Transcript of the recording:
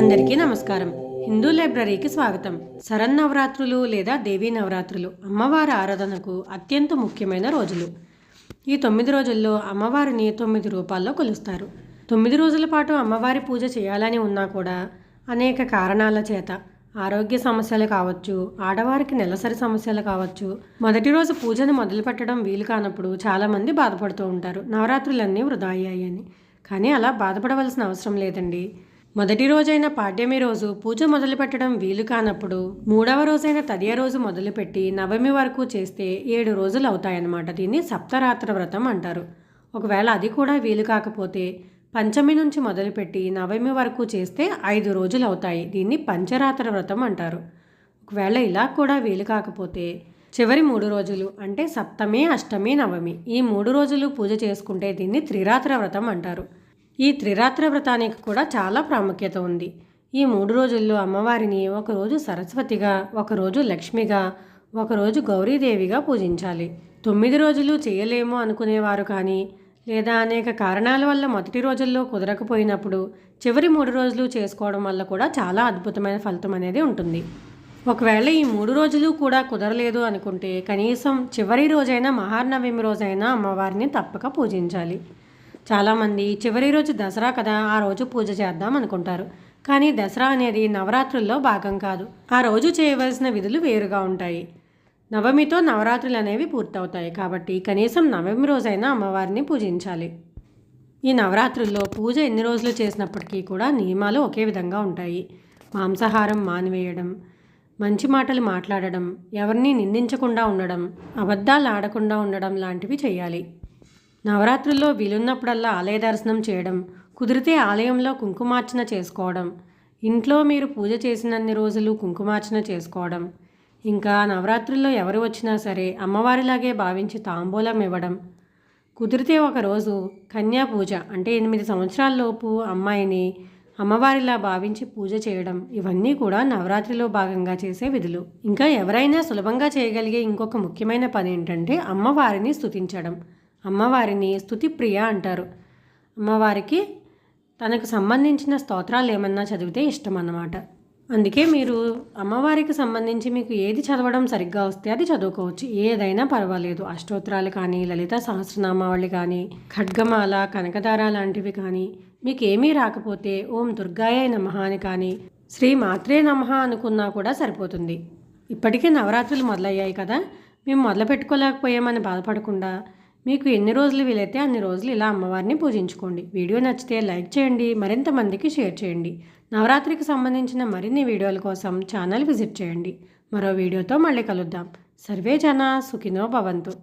అందరికీ నమస్కారం. హిందూ లైబ్రరీకి స్వాగతం. శరన్నవరాత్రులు లేదా దేవీ నవరాత్రులు అమ్మవారి ఆరాధనకు అత్యంత ముఖ్యమైన రోజులు. ఈ తొమ్మిది రోజుల్లో అమ్మవారిని తొమ్మిది రూపాల్లో కొలుస్తారు. తొమ్మిది రోజుల పాటు అమ్మవారి పూజ చేయాలని ఉన్నా కూడా అనేక కారణాల చేత ఆరోగ్య సమస్యలు కావచ్చు ఆడవారికి నెలసరి సమస్యలు కావచ్చు మొదటి రోజు పూజను మొదలుపెట్టడం వీలు కానప్పుడు చాలామంది బాధపడుతూ ఉంటారు. నవరాత్రులన్నీ వృధా అయ్యాయని. కానీ అలా బాధపడవలసిన అవసరం లేదండి. మొదటి రోజైన పాడ్యమి రోజు పూజ మొదలుపెట్టడం వీలు కానప్పుడు మూడవ రోజైన తదియ రోజు మొదలుపెట్టి నవమి వరకు చేస్తే ఏడు రోజులు అవుతాయన్నమాట. దీన్ని సప్తరాత్ర వ్రతం అంటారు. ఒకవేళ అది కూడా వీలు కాకపోతే పంచమి నుంచి మొదలుపెట్టి నవమి వరకు చేస్తే ఐదు రోజులు అవుతాయి. దీన్ని పంచరాత్ర వ్రతం అంటారు. ఒకవేళ ఇలా కూడా వీలు కాకపోతే చివరి మూడు రోజులు అంటే సప్తమి అష్టమి నవమి. ఈ మూడు రోజులు పూజ చేసుకుంటే దీన్ని త్రిరాత్ర వ్రతం అంటారు. ఈ త్రిరాత్ర వ్రతానికి కూడా చాలా ప్రాముఖ్యత ఉంది. ఈ మూడు రోజుల్లో అమ్మవారిని ఒకరోజు సరస్వతిగా ఒకరోజు లక్ష్మిగా ఒకరోజు గౌరీదేవిగా పూజించాలి. తొమ్మిది రోజులు చేయలేము అనుకునేవారు కానీ లేదా అనేక కారణాల వల్ల మొదటి రోజుల్లో కుదరకపోయినప్పుడు చివరి మూడు రోజులు చేసుకోవడం వల్ల కూడా చాలా అద్భుతమైన ఫలితం అనేది ఉంటుంది. ఒకవేళ ఈ మూడు రోజులు కూడా కుదరలేదు అనుకుంటే కనీసం చివరి రోజైనా మహానవమి రోజైనా అమ్మవారిని తప్పక పూజించాలి. చాలామంది చివరి రోజు దసరా కదా ఆ రోజు పూజ చేద్దాం అనుకుంటారు. కానీ దసరా అనేది నవరాత్రుల్లో భాగం కాదు. ఆ రోజు చేయవలసిన విధులు వేరుగా ఉంటాయి. నవమితో నవరాత్రులు అనేవి పూర్తవుతాయి కాబట్టి కనీసం నవమి రోజైనా అమ్మవారిని పూజించాలి. ఈ నవరాత్రుల్లో పూజ ఎన్ని రోజులు చేసినప్పటికీ కూడా నియమాలు ఒకే విధంగా ఉంటాయి. మాంసాహారం మానివేయడం మంచి మాటలు మాట్లాడడం ఎవరిని నిందించకుండా ఉండడం అబద్ధాలు ఆడకుండా ఉండడం లాంటివి చేయాలి. నవరాత్రుల్లో వీలున్నప్పుడల్లా ఆలయ దర్శనం చేయడం కుదిరితే ఆలయంలో కుంకుమార్చన చేసుకోవడం ఇంట్లో మీరు పూజ చేసినన్ని రోజులు కుంకుమార్చన చేసుకోవడం ఇంకా నవరాత్రుల్లో ఎవరు వచ్చినా సరే అమ్మవారిలాగే భావించి తాంబూలం ఇవ్వడం. కుదిరితే ఒకరోజు కన్యా పూజ అంటే ఎనిమిది సంవత్సరాలలోపు అమ్మాయిని అమ్మవారిలా భావించి పూజ చేయడం ఇవన్నీ కూడా నవరాత్రిలో భాగంగా చేసే విధులు. ఇంకా ఎవరైనా సులభంగా చేయగలిగే ఇంకొక ముఖ్యమైన పని ఏంటంటే అమ్మవారిని స్థుతించడం అమ్మవారిని స్థుతి ప్రియ అంటారు. అమ్మవారికి తనకు సంబంధించిన స్తోత్రాలు ఏమన్నా చదివితే ఇష్టం అన్నమాట అందుకే మీరు అమ్మవారికి సంబంధించి మీకు ఏది చదవడం సరిగ్గా వస్తే అది చదువుకోవచ్చు. ఏదైనా పర్వాలేదు. అష్టోత్తరాలు కానీ లలిత సహస్రనామావళి కానీ ఖడ్గమాల కనకదార లాంటివి కానీ మీకేమీ రాకపోతే ఓం దుర్గాయ నమః అని కానీ శ్రీ మాత్రే నమః అనుకున్నా కూడా సరిపోతుంది. ఇప్పటికే నవరాత్రులు మొదలయ్యాయి కదా మేము మొదలు పెట్టుకోలేకపోయామని బాధపడకుండా మీకు ఎన్ని రోజులు వీలైతే అన్ని రోజులు ఇలా అమ్మవారిని పూజించుకోండి. వీడియో నచ్చితే లైక్ చేయండి మరింత మందికి షేర్ చేయండి. నవరాత్రికి సంబంధించిన మరిన్ని వీడియోల కోసం ఛానల్ విజిట్ చేయండి. మరో వీడియోతో మళ్ళీ కలుద్దాం. సర్వే జన సుఖినో భవంతు.